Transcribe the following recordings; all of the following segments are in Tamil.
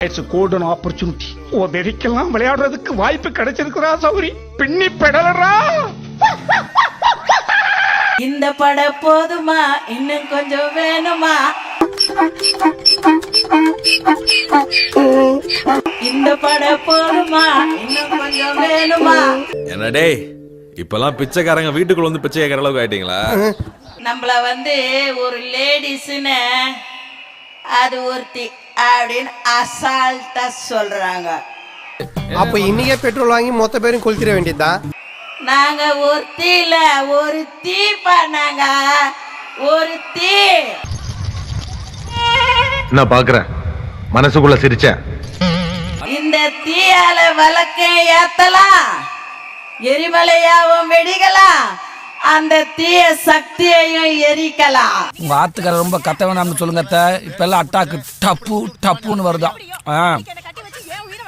இட்ஸ் கோல்டன் ஆப்பர்ச்சுனிட்டி உதவிக்கெல்லாம் விளையாடுறதுக்கு வாய்ப்பு கிடைச்சிருக்கிறா சௌரி. பின்னி பெடலரா இந்த பட போதுமா? இன்னும் கொஞ்சம் வேணுமா? இந்த பட போதுமா? இன்னும் கொஞ்சம் வேணுமா? என்ன டேய் இப்பெல்லாம் பிச்சைக்காரங்க வீட்டுக்குள்ள வந்து பிச்சை கேட்கற அளவுக்கு ஆயிட்டீங்களா? நம்மள வந்து ஒரு லேடிஸ்னு அது ஒருத்தி. அப்படின்னு அசால்ட்டா சொல்றாங்க. அப்ப இன்னைக்கே பெட்ரோல் வாங்கி மொத்த பேரும் கொளுத்திட வேண்டியதுதான் நாங்க ஒருத்தி இல்ல ஒரு தீ பண்ணாங்க ஒரு தீ. நான் பாக்குறேன். மனசுக்குள்ள சிரிச்சேன். இந்த தீயால வழக்க ஏத்தலாம். எரிமலையாவும் வெடிக்கலாம். அந்த தீய சக்தியையும் எரிக்கலாம். உங்க ஆத்துக்கார ரொம்ப கத்த வேணாம்னு சொல்லுங்க அத்தை. இப்ப எல்லாம் அட்டாக்கு டப்பு டப்புன்னு வருதா? ஆ.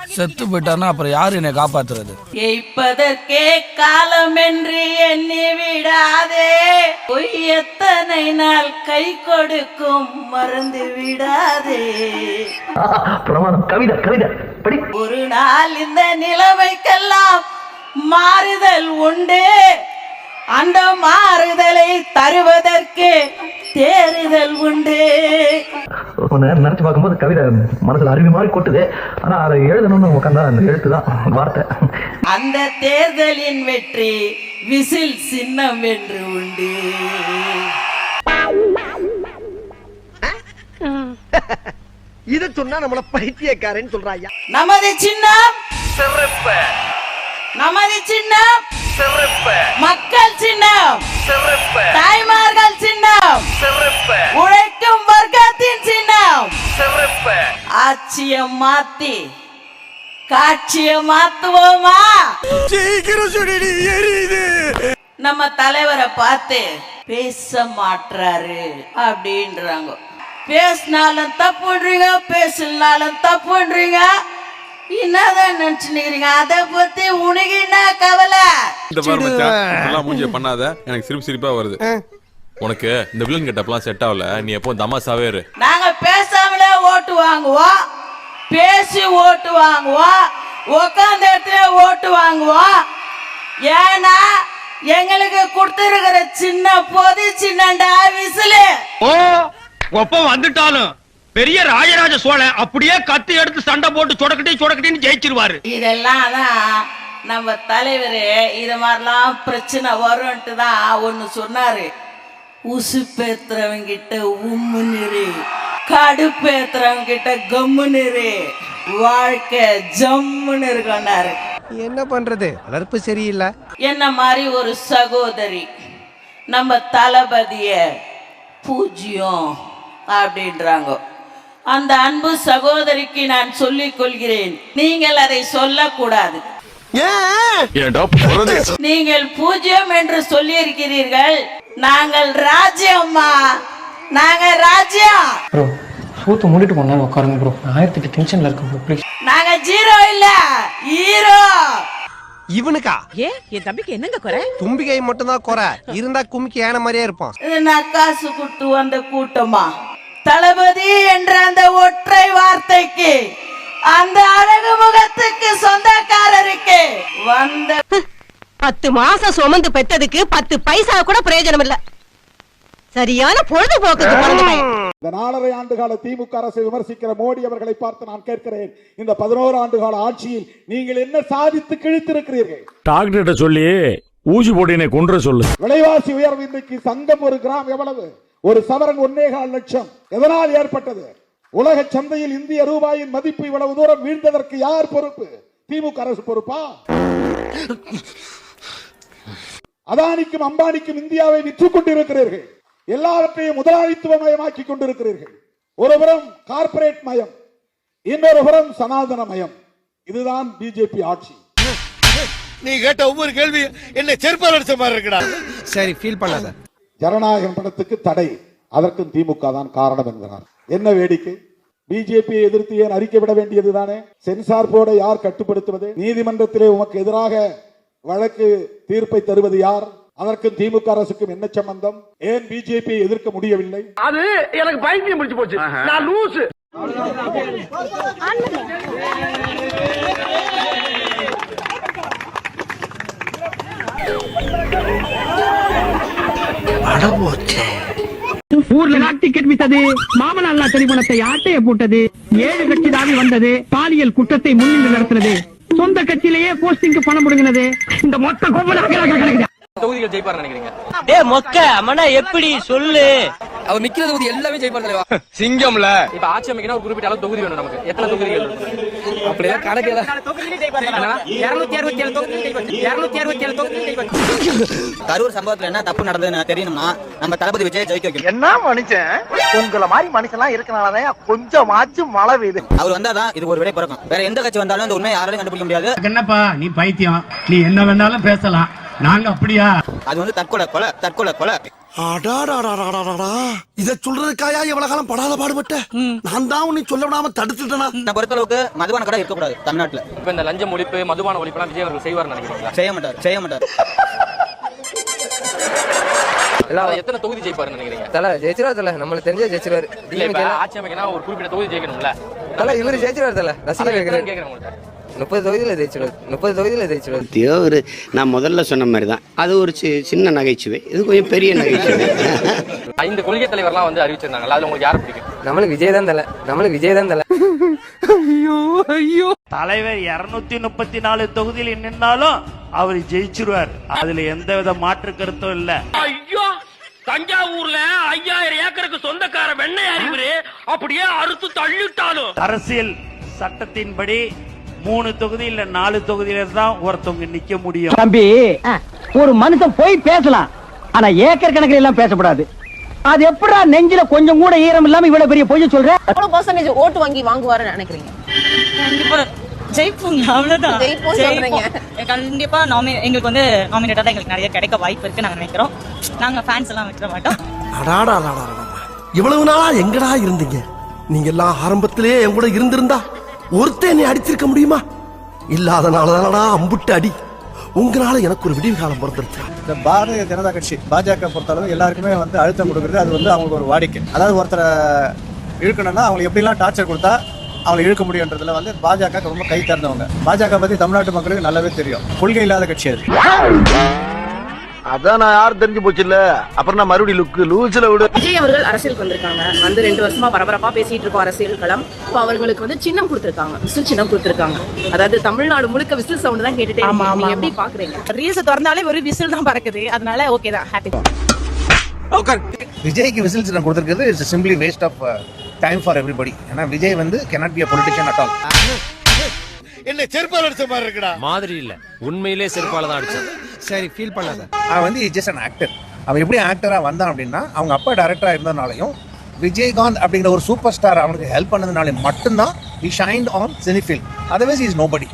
செத்து போயிட்டாருன்னா அப்புறம் யாரு என்னை காப்பாத்துறது? கேட்பதற்கே காலம் என்று எண்ணி விடாதே. பொய் எத்தனை நாள் கை கொடுக்கும் மறந்து விடாதே. கவிதை கவிதை. படி. ஒரு நாள் இந்த நிலைமைக்கெல்லாம் மாறுதல் உண்டு. அந்த மாறுதலை தருவதற்கு தேறுதல் உண்டு. நினைச்சு பார்க்கும்போது கவிதை மனசுல அருவி மாதிரி கொட்டுது. ஆனா அதை எழுதணும்னு உட்காந்தா அந்த எழுத்து தான் வார்த்தை. அந்த தேர்தலின் வெற்றி விசில் சின்னம் என்று உண்டு. இத சொன்னா நம்மள பைத்தியக்காரன்னு சொல்றாயா நமது சின்னம் நமது சின்னம் மக்கள் சின்னம். தாய்மார்கள் சின்னம். உழைக்கும் வர்க்கத்தின் சின்னம். ஆட்சிய மாத்தி காட்சிய மாத்துவோமா? சீக்கிரம் சொல்லி எரியுது. நம்ம தலைவரை பார்த்து பேச மாட்றாரு அப்படின்றாங்க. பேசினாலும் தப்புன்றீங்க பேசலனாலும் தப்புன்றீங்க என்னதான் நினைச்சுக்கிறீங்க அதை பத்தி உனக்கு என்ன கவலை? இந்த பாரு மச்சான் இதெல்லாம் மூஞ்சிய பண்ணாத எனக்கு சிரிப்பு சிரிப்பா வருது. உனக்கு இந்த வில்லன் கெட்டப்லாம் செட் ஆகல நீ எப்போ தமாசாவே இரு. நாங்க பேசாமலே ஓட்டு வாங்குவோம். பேசி ஓட்டு வாங்குவோம். உட்காந்த இடத்துல ஓட்டு வாங்குவோம். ஏன்னா எங்களுக்கு கொடுத்துருக்கிற சின்ன பொது சின்னண்டா விசிலு. ஓ ஒப்பம் வந்துட்டாலும். பெரிய ராஜராஜ சோழன் அப்படியே கத்தி எடுத்து சண்டை போட்டு சொடக்கட்டி சொடக்கட்டின்னு ஜெயிச்சிருவாரு. இதெல்லாம் தான் நம்ம தலைவர் இது மாதிரிலாம் பிரச்சனை வரும்ன்ட்டு தான் ஒன்று சொன்னாரு உசுப்பேத்துறவங்க கிட்ட உம்முனிரு கடுப்பேத்துறவங்க கிட்ட கம்முனிரு வாழ்க்கை ஜம்முன்னு இருக்கோன்னாரு என்ன பண்றது? வளர்ப்பு சரியில்லை. என்ன மாதிரி ஒரு சகோதரி நம்ம தளபதிய பூஜ்யம் அப்படின்றாங்க. அந்த அன்பு சகோதரிக்கு நான் சொல்லிக் கொள்கிறேன். நீங்கள் அதை சொல்லக்கூடாது. நீங்கள் பூஜ்யம் என்று சொல்லியிருக்கிறீர்கள். நாங்கள் ராஜ்யம்மா. நாங்க ராஜ்யம். ப்ரோ சூத்து மூடிட்டு போனா உட்காருங்க ப்ரோ ஆயிரத்தி எட்டு டென்ஷன்ல இருக்கேன் ப்ரோ ப்ளீஸ் நாங்க ஜீரோ இல்ல ஹீரோ இவனுக்கா? ஏன் என் தம்பிக்கு என்னங்க குறை? தும்பிக்கை மட்டும்தான் குறை. இருந்தா குமிக்கி ஏன மாதிரியே இருப்பான். நான் காசு கொடுத்து வந்த கூட்டமா? தளபதி என்ற அந்த ஒற்றை வார்த்தைக்கு அந்த அழகு முகத்துக்கு சொந்தக்காரருக்கு வந்த பத்து மாசம் சுமந்து பெத்ததுக்கு பத்து பைசா கூட பிரயோஜனம் இல்ல சரியான பையன். இந்த நாலரை ஆண்டு கால திமுக அரசை விமர்சிக்கிற மோடி அவர்களை பார்த்து நான் கேட்கிறேன். இந்த பதினோரு ஆண்டு கால ஆட்சியில் நீங்கள் என்ன சாதித்து கிழித்திருக்கிறீர்கள்? டாக்டர்கிட்ட சொல்லி ஊசி போட்டினை கொன்ற சொல்லு. விலைவாசி உயர்வு இன்றைக்கு சங்கம் ஒரு கிராம் எவ்வளவு? ஒரு சவரன் ஒன்னே கால் லட்சம். எதனால் ஏற்பட்டது? உலக சந்தையில் இந்திய ரூபாயின் மதிப்பு இவ்வளவு தூரம் வீழ்ந்ததற்கு யார் பொறுப்பு? திமுக அரசு பொறுப்பா? அதானிக்கும் அம்பானிக்கும் இந்தியாவை விற்றுக் கொண்டிருக்கிறீர்கள். எல்லாவற்றையும் முதலாளித்துவமயமாக்கி கொண்டிருக்கிறீர்கள். ஒருபுறம் கார்ப்பரேட் மயம். இன்னொரு புறம் சனாதன மயம். இதுதான் பிஜேபி ஆட்சி. நீ கேட்ட ஒவ்வொரு கேள்வி என்ன செருப்பால் அடிச்ச மாதிரி இருக்கடா. சரி ஃபீல் பண்ணாத. ஜனநாயகம் படத்துக்கு தடை. அதற்கும் திமுக தான் காரணம் என்கிறார். என்ன வேடிக்கை? பிஜேபியை எதிர்த்து ஏன் அறிக்கை விட வேண்டியதுதானே? சென்சார் போர்டை யார் கட்டுப்படுத்துவது? நீதிமன்றத்திலே உமக்கு எதிராக வழக்கு தீர்ப்பை தருவது யார்? அதற்கும் திமுக அரசுக்கும் என்ன சம்பந்தம்? ஏன் பிஜேபியை எதிர்க்க முடியவில்லை? அது எனக்கு பைத்தியம் முடிச்சு போச்சு. நான் லூசு. ஊர்ல டிக்கெட் வித்தது. பணத்தை ஆட்டைய போட்டது. ஏழு கட்சி தாவி வந்தது. பாலியல் குற்றத்தை முன்னின்று நடத்தினது. சொந்த கட்சியிலேயே போஸ்டிங்க்கு பணம் முடுங்கினது இந்த மொத்த கோபம் தொகுதிகள் ஜெயிப்பார் நினைக்கிறீங்க? டே மொக்க மன எப்படி சொல்லு? அவர் நிக்கிற தொகுதி எல்லாமே ஜெயிப்பார் தலைவா. சிங்கம்ல. இப்ப ஆட்சி அமைக்கணும் ஒரு குறிப்பிட்ட அளவு தொகுதி வேணும் நமக்கு. எத்தனை தொகுதிகள்? அப்படியெல்லாம் கணக்கு எல்லாம் கரூர் சம்பவத்துல என்ன தப்பு நடந்ததுன்னு தெரியணும்னா நம்ம தளபதி விஜய் ஜெயிக்க வைக்கணும். என்ன மனுஷன்? உங்களை மாதிரி மனுஷன்லாம் இருக்கனாலதான் கொஞ்சமாச்சும் மழை பெய்யுது. அவர் வந்தாதான் இது ஒரு விடை பிறக்கும். வேற எந்த கட்சி வந்தாலும் இந்த உண்மையை யாராலையும் கண்டுபிடிக்க முடியாது. என்னப்பா நீ பைத்தியம். நீ என்ன வேணாலும் பேசலாம். நாங்க அப்படியா? அது வந்து தற்கொலை கொலை தற்கொலை கொலை. இத சொல்றதுக்காயா எவ்வளவு காலம் படாத பாடுபட்ட? நான் தான் உன்னை சொல்ல விடாம தடுத்துட்டேனா? நான் பொறுத்தளவுக்கு மதுபான கடை இருக்கக்கூடாது தமிழ்நாட்டுல. இப்ப இந்த லஞ்சம் ஒழிப்பு மதுபான ஒழிப்புலாம் விஜய் அவர்கள் செய்வார் நினைக்கிறீங்களா? செய்ய மாட்டார் செய்ய மாட்டார். எத்தனை தொகுதி ஜெயிப்பார் நினைக்கிறீங்க? தல ஜெயிச்சிருவார் தல. நம்மளுக்கு தெரிஞ்ச ஜெயிச்சிருவாரு. இல்ல ஆட்சி ஒரு குறிப்பிட்ட தொகுதி ஜெயிக்கணும்ல. தல இவரு ஜெயிச்சிருவார் தல. எத்தனைன்னு கேக்குறேன் உங்கள்ட்ட. முப்பது தொகுதியில ஜெயிச்சிருவாரு முப்பது தொகுதியில ஜெயிச்சிருவாரு ஒரு நான் முதல்ல சொன்ன மாதிரி தான் அது ஒரு சி- சின்ன நகைச்சுவை. இது கொஞ்சம் பெரிய நகைச்சுவை. ஐந்து கொள்கை தலைவர்லாம் வந்து அறிவிச்சிருந்தாங்கல்ல அதுல உங்களுக்கு யார் பிடிக்கும்? நம்மளுக்கு விஜய் தான் தல. நம்மளுக்கு விஜய் தான் தல. தலைவர் இருநூத்தி முப்பத்தி நாலு தொகுதியில் நின்னாலும் அவர் ஜெயிச்சிருவார். அதுல எந்த வித மாற்று கருத்தும் இல்ல. ஐயோ தஞ்சாவூர்ல ஐயாயிரம் ஏக்கருக்கு சொந்தக்கார வெண்ணெய் அறிவுரு அப்படியே அறுத்து தள்ளிட்டாலும். அரசியல் சட்டத்தின்படி மூணு தொகுதி இல்ல நாலு தொகுதியில தான் ஒருத்தவங்க நிக்க முடியும். தம்பி ஒரு மனுஷன் போய் பேசலாம். ஆனா ஏக்கர் கணக்கில் எல்லாம் பேசக்கூடாது அது எப்படா நெஞ்சில கொஞ்சம் கூட ஈரம் இல்லாம இவ்வளவு பெரிய பொய்ய சொல்ற? எவ்வளவு பர்சன்டேஜ் ஓட்டு வாங்கி வாங்குவாருன்னு நினைக்கிறீங்க? கண்டிப்பா. ஜெயிப்போங்க அவ்வளவுதான். கண்டிப்பா நாமி எங்களுக்கு வந்து நாமினேட்டா தான் எங்களுக்கு நிறைய கிடைக்க வாய்ப்பு இருக்கு நாங்க நினைக்கிறோம். நாங்க ஃபேன்ஸ் எல்லாம் வச்சிட மாட்டோம். அடாடா. இவ்வளவு நாளா எங்கடா இருந்தீங்க? நீங்க எல்லாம் ஆரம்பத்திலேயே என் கூட இருந்திருந்தா ஒருத்தன் என்னை அடிச்சிருக்க முடியுமா? இல்லாதனாலதானடா அம்புட்டு அடி. உங்களால எனக்கு ஒரு விடிவு காலம் இந்த பாரதிய ஜனதா கட்சி பாஜக பொறுத்தளவு எல்லாருக்குமே வந்து அழுத்தம் கொடுக்குறது அது வந்து அவங்களுக்கு ஒரு வாடிக்கை. அதாவது ஒருத்தரை இழுக்கணும்னா அவங்களுக்கு எப்படிலாம் டார்ச்சர் கொடுத்தா அவங்களை இழுக்க முடியுன்றதுல வந்து பாஜக ரொம்ப கை திறந்தவங்க பாஜக பத்தி தமிழ்நாட்டு மக்களுக்கு நல்லாவே தெரியும். கொள்கை இல்லாத கட்சி அது. அதான் நான் யாரும் தெரிஞ்சு போச்சு இல்ல அப்புறம் நான் மறுபடியும் லுக்கு லூஸ்ல விடு. விஜய் அவர்கள் அரசியலுக்கு வந்திருக்காங்க. வந்து ரெண்டு வருஷமா பரபரப்பா பேசிட்டு இருக்கோம் அரசியல் களம். இப்போ அவர்களுக்கு வந்து சின்னம் கொடுத்திருக்காங்க. விசில் சின்னம் கொடுத்திருக்காங்க. அதாவது தமிழ்நாடு முழுக்க விசில் சவுண்ட் தான் கேட்டுட்டே இருக்கு. நீங்க எப்படி பாக்குறீங்க? ரீல்ஸ் திறந்தாலே ஒரு விசில் தான் பறக்குது. அதனால ஓகே தான். ஹாப்பி விஜய்க்கு விசில் சின்னம் கொடுத்துருக்கிறது it's simply waste of time for everybody ஏன்னா விஜய் வந்து cannot be a politician at all. என்ன செருப்பால் அடிச்ச மாதிரி இருக்குடா. மாதிரி இல்ல. உண்மையிலே செருப்பால தான் அடிச்சேன். சரி ஃபீல் பண்ணாத. அவன் வந்து ஜஸ்ட் அன் ஆக்டர் அவன் எப்படி ஆக்டரா வந்தான் அப்படின்னா அவங்க அப்பா டைரக்டரா இருந்ததுனாலையும் விஜயகாந்த் அப்படிங்கிற ஒரு சூப்பர் ஸ்டார் அவனுக்கு ஹெல்ப் பண்ணதுனால மட்டும்தான் he shined on cinephile otherwise is nobody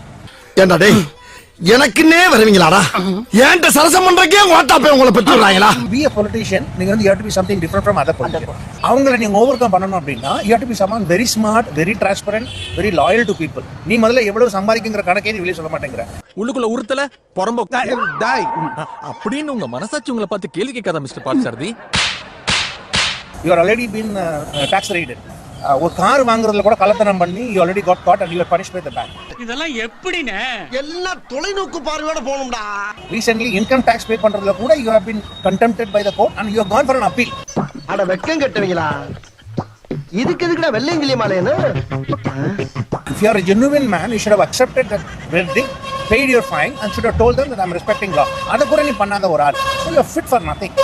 ஏண்டா டேய்? எனக்குன்னே வருவீங்களாடா? ஏன்ட்ட சரசம் பண்றக்கே ஓட்டாப்பே உங்களை பெற்றுறாங்களா பி a politician நீங்க வந்து you have to be something different from other politicians. அவங்கள நீங்க ஓவர் கம் பண்ணணும் அப்படின்னா you have to be someone very smart very transparent very loyal to people. நீ முதல்ல எவ்வளவு சம்பாதிக்குங்கிற கணக்கே நீ வெளியே சொல்ல மாட்டேங்கிற. உள்ளுக்குள்ள உறுத்தல புறம்போ. அப்படின்னு உங்க மனசாட்சி உங்களை பார்த்து கேள்வி கேட்காத mister already been uh, uh, tax raided Uh, ஒரு கார் வாங்குறதுல கூட கலத்தனம் பண்ணி you already got caught and you are punished by the bank இதெல்லாம் எப்படின்னு எல்லாம் தொலைநோக்கு பார்வையோட போகணும்டா recently income tax pay பண்றதுல கூட you have been contempted by the court and you have gone for an appeal அட வெக்கம் கட்டுவீங்களா இதுக்கு எதுக்குடா வெள்ளையங்கிலி மாலையன்னு if you are a genuine man you should have accepted that verdict paid your fine and should have told them that I'm respecting law அத கூட நீ பண்ணாத ஒரு ஆள் are fit for nothing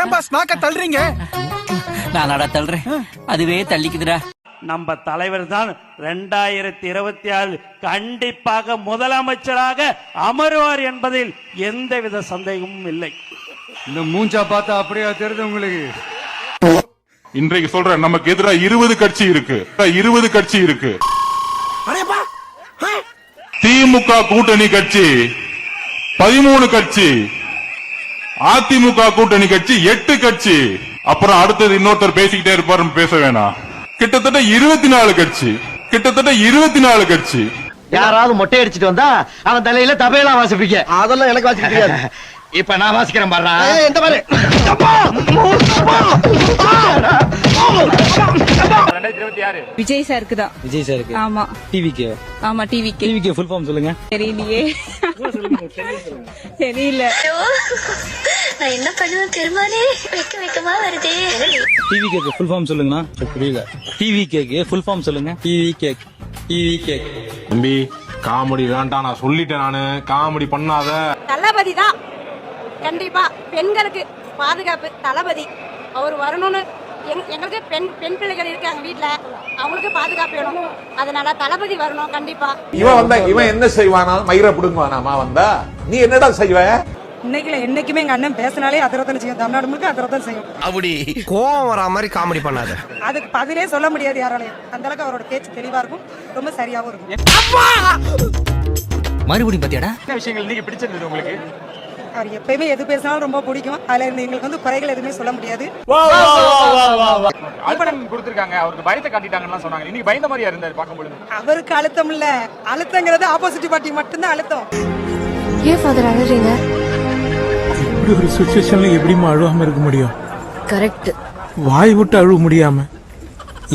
ஏன் பாஸ் நாக்க தள்ளுறீங்க நான் தள்ளுறேன். அதுவே தள்ளிக்குதுடா. நம்ம தலைவர் தான் ரெண்டாயிரத்தி இருபத்தி ஆறு கண்டிப்பாக முதலமைச்சராக அமருவார் என்பதில் எந்தவித சந்தேகமும் இல்லை. இந்த மூஞ்சா பார்த்தா அப்படியே தெரியுது உங்களுக்கு? இன்றைக்கு சொல்றேன் நமக்கு எதிராக இருபது கட்சி இருக்கு. இருபது கட்சி இருக்கு. திமுக கூட்டணி கட்சி பதிமூணு கட்சி அதிமுக கூட்டணி கட்சி எட்டு கட்சி அப்புறம் அடுத்தது இன்னொருத்தர் பேசிக்கிட்டே இருப்பாருன்னு பேச வேணாம். கிட்டத்தட்ட இருபத்தி நாலு கட்சி. கிட்டத்தட்ட இருபத்தி நாலு கட்சி. யாராவது மொட்டை அடிச்சிட்டு வந்தா அவன் தலையில தபையெல்லாம் வாசிப்பீங்க. அதெல்லாம் எனக்கு வாசிக்க தெரியாது. இப்ப நான் வாசிக்கிறேன் பாரு. இருபத்தி ஆறு விஜய் சாருக்கு தான். விஜய் சாருக்கு? ஆமா. டிவிக்கு? ஆமா டிவிக்கு. டிவிக்கு ஃபுல் ஃபார்ம் சொல்லுங்க. தெரியலையே. தெரியல. நான் என்ன பண்ணுவேன் பெருமானே வைக்க வைக்கமா வருதே. டிவி கேக்கு ஃபுல் ஃபார்ம் சொல்லுங்கண்ணா. புரியல. டிவி கேக்கு ஃபுல் ஃபார்ம் சொல்லுங்க. டிவி கேக் டிவி கேக் தம்பி காமெடி வேண்டாம் நான் சொல்லிட்டேன் நானு. காமெடி பண்ணாத. தளபதி தான். கண்டிப்பா பெண்களுக்கு பாதுகாப்பு தளபதி. அவர் வரணும்னு எங்க- எங்களுக்கு பெண் பெண் பிள்ளைகள் இருக்காங்க வீட்ல. அவங்களுக்கு பாதுகாப்பு வேணும். அதனால தளபதி வரணும் கண்டிப்பா. இவன் வந்தா இவன் என்ன செய்வானா? மயிர புடுங்குவானாமா வந்தா? நீ என்னடா செய்வ? இன்னைக்குல என்னைக்குமே எங்க அண்ணன் பேசினாலே அதிரத்தனை செய்யும். தமிழ்நாடு முழுக்க அதிரத்தனை செய்யும். அப்படி. கோவம் வரா மாதிரி காமெடி பண்ணாத. அதுக்கு பதிலே சொல்ல முடியாது யாராலையும். அந்த அளவுக்கு அவரோட பேச்சு தெளிவா இருக்கும் ரொம்ப சரியாவும் இருக்கும். மறுபடியும் பாத்தியாடா? என்ன விஷயங்கள் நீங்க பிடிச்சிருந்தது உங்களுக்கு? அவர் எப்பயுமே எது பேசினாலும் ரொம்ப பிடிக்கும். அதுல இருந்து எங்களுக்கு வந்து குறைகள் எதுவுமே சொல்ல முடியாது. அல்படம் கொடுத்திருக்காங்க. அவருக்கு பயத்தை காட்டிட்டாங்கன்னு சொன்னாங்க. இன்னைக்கு பயந்த மாதிரியா இருந்தாரு பார்க்கும்பொழுது? அவருக்கு அழுத்தம் இல்ல. அழுத்தங்கிறது ஆப்போசிட் பார்ட்டி மட்டும்தான் அழுத்தம். ஏன் ஃபாதர் அழறீங்க? இப்படி ஒரு சுச்சுவேஷன்ல எப்படிமா அழுவாம இருக்க முடியும்? கரெக்ட் வாய் விட்டு அழுவ முடியாம.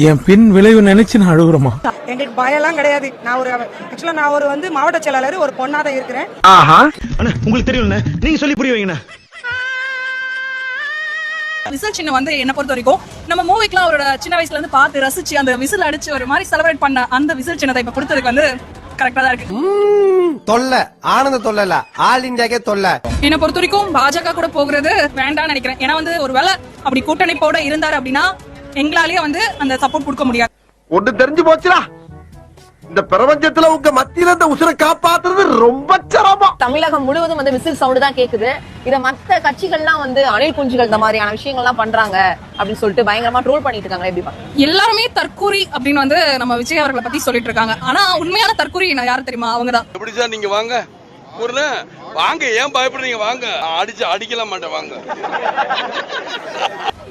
என் பின் விளைவு நினைச்சு நான் அழுகுறமா எங்களுக்கு பயம்லாம் கிடையாது. நான் ஒரு ஆக்சுவலா நான் ஒரு வந்து மாவட்ட செயலாளர் ஒரு பொண்ணா தான் இருக்கிறேன். ஆஹா. அண்ணா உங்களுக்கு தெரியும்ண்ணே நீங்க சொல்லி புரிய வைங்கண்ணா. விசில் சின்ன வந்து என்ன பொறுத்த வரைக்கும் நம்ம மூவிக்குலாம் அவரோட சின்ன வயசுல இருந்து பார்த்து ரசிச்சு அந்த விசில் அடிச்சு ஒரு மாதிரி செலிப்ரேட் பண்ண அந்த விசில் சின்னதை இப்ப கொடுத்ததுக்கு வந்து கரெக்டா தான் இருக்கு. தொல்லை. ஆனந்த தொல்லை இல்ல ஆல் இந்தியாக்கே தொல்லை. என்ன பொறுத்த வரைக்கும் பாஜக கூட போகிறது வேண்டாம்னு நினைக்கிறேன். ஏன்னா வந்து ஒருவேளை அப்படி கூட்டணிப்போட இருந்தாரு அப்படின்னா எங்களாலேயே வந்து அந்த சப்போர்ட் கொடுக்க முடியாது. ஒண்ணு தெரிஞ்சு போச்சுடா. இந்த பிரபஞ்சத்துல உங்க மத்தியில இந்த உசுரை காப்பாத்துறது ரொம்ப சிரமம். தமிழகம் முழுவதும் வந்து விசில் சவுண்ட் தான் கேக்குது. இத மத்த கட்சிகள்லாம் வந்து அணில் குஞ்சுகள் இந்த மாதிரியான விஷயங்கள்லாம் பண்றாங்க அப்படின்னு சொல்லிட்டு பயங்கரமா ட்ரோல் பண்ணிட்டு இருக்காங்க எப்படி எல்லாருமே தற்கூரி அப்படின்னு வந்து நம்ம விஜய் அவர்களை பத்தி சொல்லிட்டு இருக்காங்க ஆனா உண்மையான தற்கூரி நான் யாரு தெரியுமா? அவங்க தான் எப்படி சார் நீங்க வாங்க? வாங்க ஏன் பயப்படுறீங்க? வாங்க. அடிச்சு அடிக்கலாம் மாட்டேன் வாங்க.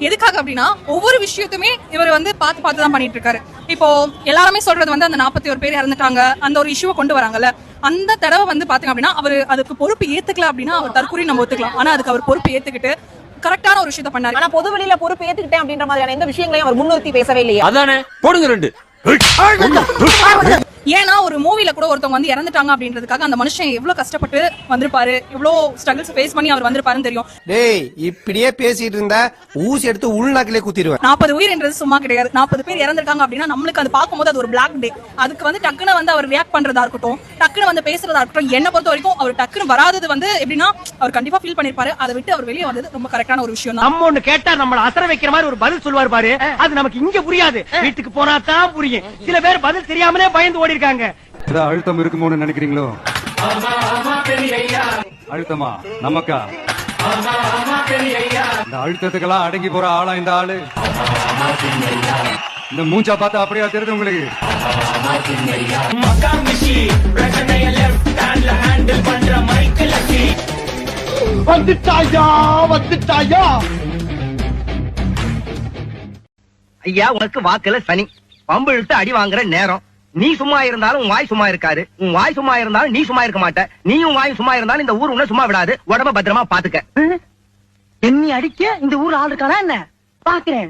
எதுக்காக அப்படின்னா ஒவ்வொரு விஷயத்துமே இவர் வந்து பார்த்து பார்த்து தான் பண்ணிட்டு இருக்காரு. இப்போ எல்லாருமே சொல்றது வந்து அந்த நாற்பத்தி ஒரு பேர் இறந்துட்டாங்க அந்த ஒரு இஷ்யூவை கொண்டு வராங்கல்ல அந்த தடவை வந்து பாத்தீங்க அப்படின்னா அவர் அதுக்கு பொறுப்பு ஏத்துக்கல அப்படின்னா அவர் தற்கூரி நம்ம ஒத்துக்கலாம். ஆனா அதுக்கு அவர் பொறுப்பு ஏத்துக்கிட்டு கரெக்டான ஒரு விஷயத்த பண்ணாரு. ஆனா பொது வெளியில பொறுப்பு ஏத்துக்கிட்டேன் அப்படின்ற மாதிரியான எந்த விஷயங்களையும் அவர் முன்னிறுத்தி பேசவே இல்லையா. அதானே? போடுங்க ரெண்டு. ஏன்னா ஒரு மூவில கூட ஒருத்தவங்க வந்து இறந்துட்டாங்க அப்படின்றதுக்காக அந்த மனுஷன் எவ்வளவு கஷ்டப்பட்டு வந்திருப்பாரு? எவ்வளவு ஸ்ட்ரகிள்ஸ் ஃபேஸ் பண்ணி அவர் வந்திருப்பாருன்னு தெரியும். டேய் இப்படியே பேசிட்டு இருந்தா ஊசி எடுத்து உள்நாக்கிலே குத்திடுவேன். நாற்பது உயிர்ன்றது சும்மா கிடையாது. நாற்பது பேர் இறந்திருக்காங்க அப்படின்னா நம்மளுக்கு அது பார்க்கும்போது அது ஒரு பிளாக் டே அதுக்கு வந்து டக்குன்னு வந்து அவர் ரியாக்ட் பண்றதா இருக்கட்டும் டக்குன்னு வந்து பேசுறதா இருக்கட்டும் என்ன பொறுத்த வரைக்கும் அவர் டக்குன்னு வராதது வந்து எப்படின்னா அவர் கண்டிப்பா ஃபீல் பண்ணிருப்பாரு. அதை விட்டு அவர் வெளியே வந்தது ரொம்ப கரெக்டான ஒரு விஷயம் தான் நம்ம ஒண்ணு கேட்டா நம்மள அசர வைக்கிற மாதிரி ஒரு பதில் சொல்லுவார் பாரு. அது நமக்கு இங்க புரியாது. வீட்டுக்கு போனா தான் புரியும். சில பேர் பதில் தெரியாமலே பயந்து ஓடி ஏதாவது அழுத்தம் இருக்குமோன்னு நினைக்கிறீங்களோ? அழுத்தமா? நமக்கா? இந்த அழுத்தத்துக்கெல்லாம் அடங்கி போற ஆளா இந்த ஆளு? இந்த மூஞ்சா பார்த்தா அப்படியா தெரியுது உங்களுக்கு? வந்துட்டாயா வந்துட்டாயா? ஐயா உனக்கு வாக்குல சனி. பம்பு இழுத்து அடி வாங்குற நேரம். நீ சும்மா இருந்தாலும் உன் வாய் சும்மா இருக்காரு உன் வாய் சும்மா இருந்தாலும் நீ சும்மா இருக்க மாட்ட. நீயும் வாய் சும்மா இருந்தாலும் இந்த ஊர் உன்னை சும்மா விடாது. உடம்ப பத்திரமா பாத்துக்க. என்னை அடிக்க? இந்த ஊர் ஆள் இருக்கானா என்ன? பாக்குறேன்.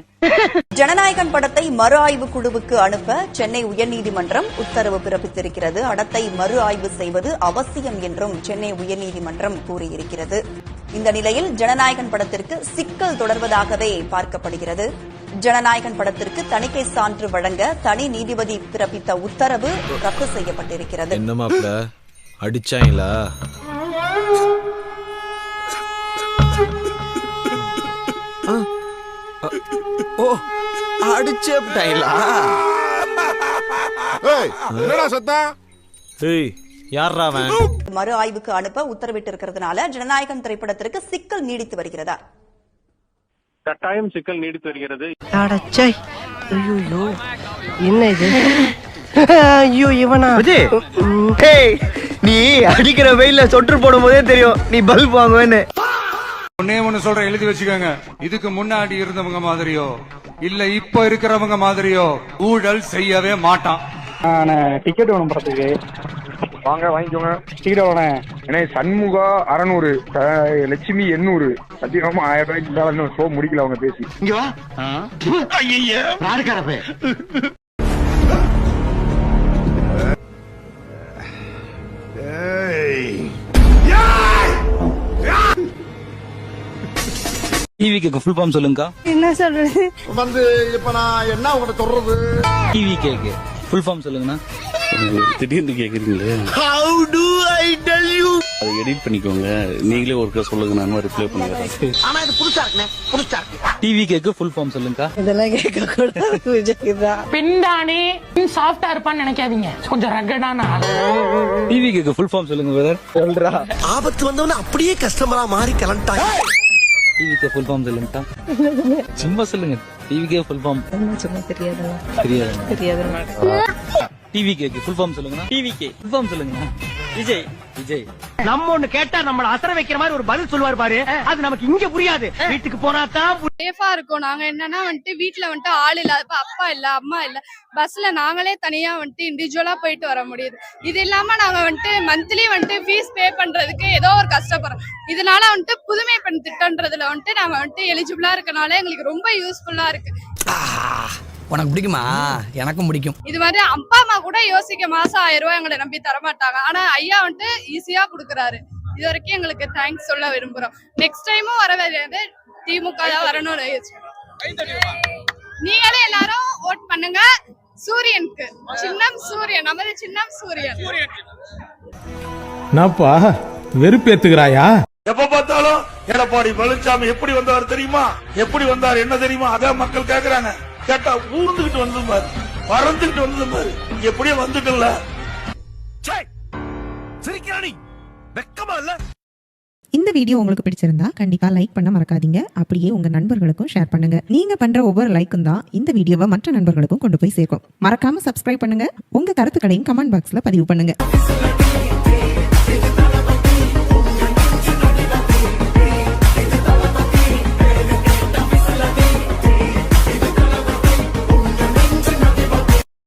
ஜனநாயகன் படத்தை மறு ஆய்வு குழுவுக்கு அனுப்ப சென்னை உயர்நீதிமன்றம் உத்தரவு பிறப்பித்திருக்கிறது. படத்தை மறு ஆய்வு செய்வது அவசியம் என்றும் சென்னை உயர்நீதிமன்றம் கூறியிருக்கிறது. இந்த நிலையில் ஜனநாயகன் படத்திற்கு சிக்கல் தொடர்வதாகவே பார்க்கப்படுகிறது. ஜனநாயகன் படத்திற்கு தணிக்கை சான்று வழங்க தனி நீதிபதி பிறப்பித்த உத்தரவு ரத்து செய்யப்பட்டிருக்கிறது. அடிச்சாங்களா ஓ அடிச்சே விட்டாங்களா என்னடா சத்தம்? ஏய் மறு ஆய்வுக்கு அனுப்ப உத்தரவிட்டிருக்கிறதுனால ஜனநாயகன் திரைப்படத்திற்கு சிக்கல் நீடித்து வருகிறதா? கட்டாயம் சிக்கல் நீடித்து வருகிறது. என்ன இது? ஐயோ இவனா? நீ அடிக்கிற வெயில்ல சொட்டு போடும் போதே தெரியும். நீ பல்ப் வாங்குவேன்னு. ஒன்னே ஒண்ணு சொல்றேன் எழுதி வச்சுக்கோங்க. இதுக்கு முன்னாடி இருந்தவங்க மாதிரியோ இல்ல இப்ப இருக்கிறவங்க மாதிரியோ ஊழல் செய்யவே மாட்டான். டிக்கெட் வேணும் படத்துக்கு வாங்க வாங்கிக்கோங்க. வேணும் ஏன்னா சண்முகா அறநூறு லட்சுமி எண்ணூறு. சத்தியமா ஆயிரம் ரூபாய்க்கு மேல இன்னும் ஷோ முடிக்கல அவங்க பேசி. இங்க வா. ஐயா யாருக்காரப்பே டிவி கேக்கு ஃபுல் ஃபார்ம் சொல்லுங்கக்கா. என்ன சொல்றது? வந்து இப்ப நான் என்ன உங்கள்கிட்ட சொல்றது? டிவி கேக்கு ஃபுல் ஃபார்ம் சொல்லுங்கண்ணா. திடீர்னு கேக்குறீங்களே? How do I tell you அதை எடிட் பண்ணிக்கோங்க. நீங்களே ஒருக்கா சொல்லுங்க நான் ரிப்ளை பண்ணுறேன் ஆனா இது புதுசா இருக்குண்ணே புதுசா இருக்கு. டிவி கேக்கு ஃபுல் ஃபார்ம் சொல்லுங்கக்கா. இதெல்லாம் கேட்க கூடாது விஜய் தான் பின்தானே சாஃப்டா இருப்பான்னு நினைக்காதீங்க. கொஞ்சம் ரகடான ஆளு. டிவி கேக்கு ஃபுல் ஃபார்ம் சொல்லுங்க பிரதர் சொல்றா. ஆபத்து வந்தவன அப்படியே கஸ்டமரா மாறி கிளம்பிட்டாங்க. டிவி கே ஃபுல் ஃபார்ம் சொல்லுங்கக்கா. சும்மா சொல்லுங்க. டிவி கே ஃபுல் ஃபார்ம் சும்மா தெரியாதா தெரியாது தெரியாதுன்னா டிவி கேக்கு ஃபுல் ஃபார்ம் சொல்லுங்கண்ணா. டிவி கே ஃபுல் ஃபார்ம் சொல்லுங்கண்ணா. விஜய். விஜய். நம்ம ஒண்ணு கேட்டா நம்மள அசர வைக்கிற மாதிரி ஒரு பதில் சொல்லுவார் பாரு. அது நமக்கு இங்க புரியாது. வீட்டுக்கு போனா தான் சேஃபா இருக்கும். நாங்க என்னன்னா வந்துட்டு வீட்ல வந்துட்டு ஆள் இல்ல. அப்பா இல்ல அம்மா இல்ல. பஸ்ல நாங்களே தனியா வந்துட்டு இண்டிவிஜுவலா போயிட்டு வர முடியுது. இது இல்லாம நாங்க வந்துட்டு மந்த்லி வந்துட்டு ஃபீஸ் பே பண்றதுக்கு ஏதோ ஒரு கஷ்டப்படுறோம். இதனால வந்துட்டு புதுமை பெண் திட்டன்றதுல வந்துட்டு நாங்க வந்துட்டு எலிஜிபிளா இருக்கனால எங்களுக்கு ரொம்ப யூஸ்ஃபுல்லா இருக்கு. உனக்கு பிடிக்குமா? எனக்கும் பிடிக்கும். இது மாதிரி அப்பா அம்மா கூட யோசிக்க மாசம் ஆயிரம் ரூபாய் எங்களை நம்பி தர மாட்டாங்க ஆனா ஐயா வந்துட்டு ஈஸியா கொடுக்குறாரு. இது வரைக்கும் எங்களுக்கு தேங்க்ஸ் சொல்ல விரும்புறோம். நெக்ஸ்ட் டைமும் வர வேண்டியது திமுக தான் வரணும்னு நீங்களே எல்லாரும் ஓட் பண்ணுங்க. சூரியனுக்கு. சின்னம் சூரியன். நமது சின்னம் சூரியன். என்னப்பா? வெறுப்பேத்துக்கிறாயா? எப்ப பார்த்தாலும் எடப்பாடி பழனிசாமி எப்படி வந்தார் தெரியுமா? எப்படி வந்தார் என்ன தெரியுமா? அதான் மக்கள் கேக்குறாங்க. கேட்டா ஊர்ந்துகிட்டு வந்து பாரு பறந்துகிட்டு வந்து பாரு எப்படியோ வந்துட்டல சிரிக்கிறானி வெக்கமா இல்ல? இந்த வீடியோ உங்களுக்கு பிடிச்சிருந்தா கண்டிப்பா லைக் பண்ண மறக்காதீங்க. அப்படியே உங்க நண்பர்களுக்கும் ஷேர் பண்ணுங்க. நீங்க பண்ற ஒவ்வொரு லைக்கும் தான் இந்த வீடியோவை மற்ற நண்பர்களுக்கும் கொண்டு போய் சேர்க்கும். மறக்காம சப்ஸ்கிரைப் பண்ணுங்க. உங்க கருத்துக்களையும் கமெண்ட் பாக்ஸ்ல பதிவு பண்ணுங்க.